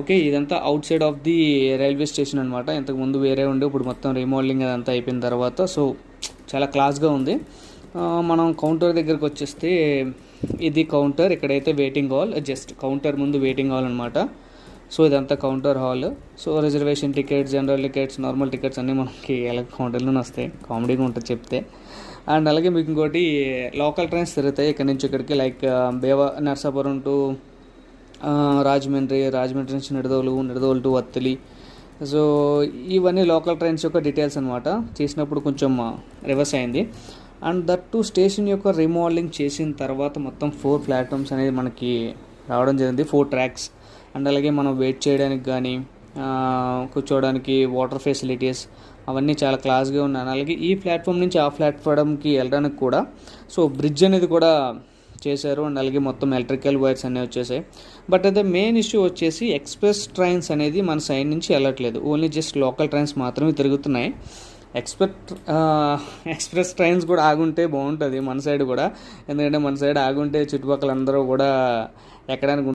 Okay ఇదంతా outside of the railway station అనమాట ఇంతకుముందు వేరే ఉండే ఇప్పుడు మొత్తం రీమోడలింగ్ అదంతా అయిపోయిన తర్వాత సో చాలా క్లాస్గా ఉంది. మనం కౌంటర్ దగ్గరకు వచ్చేస్తే ఇది కౌంటర్ ఇక్కడైతే వెయిటింగ్ హాల్ జస్ట్ కౌంటర్ ముందు వెయిటింగ్ హాల్ అనమాట సో ఇదంతా counter hall so reservation tickets general tickets normal tickets అన్నీ మనకి ఎలా కౌంటర్లోనే వస్తాయి. కామెడీగా ఉంటుంది చెప్తే. అండ్ అలాగే మీకు ఇంకోటి లోకల్ ట్రైన్స్ తిరుగుతాయి. ఇక్కడ నుంచి ఇక్కడికి లైక్ బేవ నర్సాపురం టు రాజమండ్రి రాజమండ్రి నుంచి నిడదోలు నిడదోలు టు వత్తిలి. సో ఇవన్నీ లోకల్ ట్రైన్స్ యొక్క డీటెయిల్స్ అనమాట చేసినప్పుడు కొంచెం రివర్స్ అయింది. అండ్ దట్ టు స్టేషన్ యొక్క రీమోడలింగ్ చేసిన తర్వాత మొత్తం ఫోర్ ప్లాట్ఫామ్స్ అనేది మనకి రావడం జరిగింది. Four tracks. అండ్ అలాగే మనం వెయిట్ చేయడానికి కానీ కూర్చోవడానికి వాటర్ ఫెసిలిటీస్ అవన్నీ చాలా క్లాస్గా ఉన్నాయి. అలాగే ఈ ప్లాట్ఫామ్ నుంచి ఆ ప్లాట్ఫామ్కి వెళ్ళడానికి కూడా సో బ్రిడ్జ్ అనేది కూడా చేశారు అండ్ అలాగే మొత్తం ఎలక్ట్రికల్ వైర్స్ అనేవి వచ్చేసాయి. బట్ అదే మెయిన్ ఇష్యూ వచ్చేసి ఎక్స్ప్రెస్ ట్రైన్స్ అనేది మన సైడ్ నుంచి వెళ్ళట్లేదు. ఓన్లీ జస్ట్ లోకల్ ట్రైన్స్ మాత్రమే తిరుగుతున్నాయి. ఎక్స్పెక్ట్ ఎక్స్ప్రెస్ ట్రైన్స్ కూడా ఆగుంటే బాగుంటుంది మన సైడ్ కూడా. ఎందుకంటే మన సైడ్ ఆగుంటే చుట్టుపక్కల అందరూ కూడా ఎక్కడానికి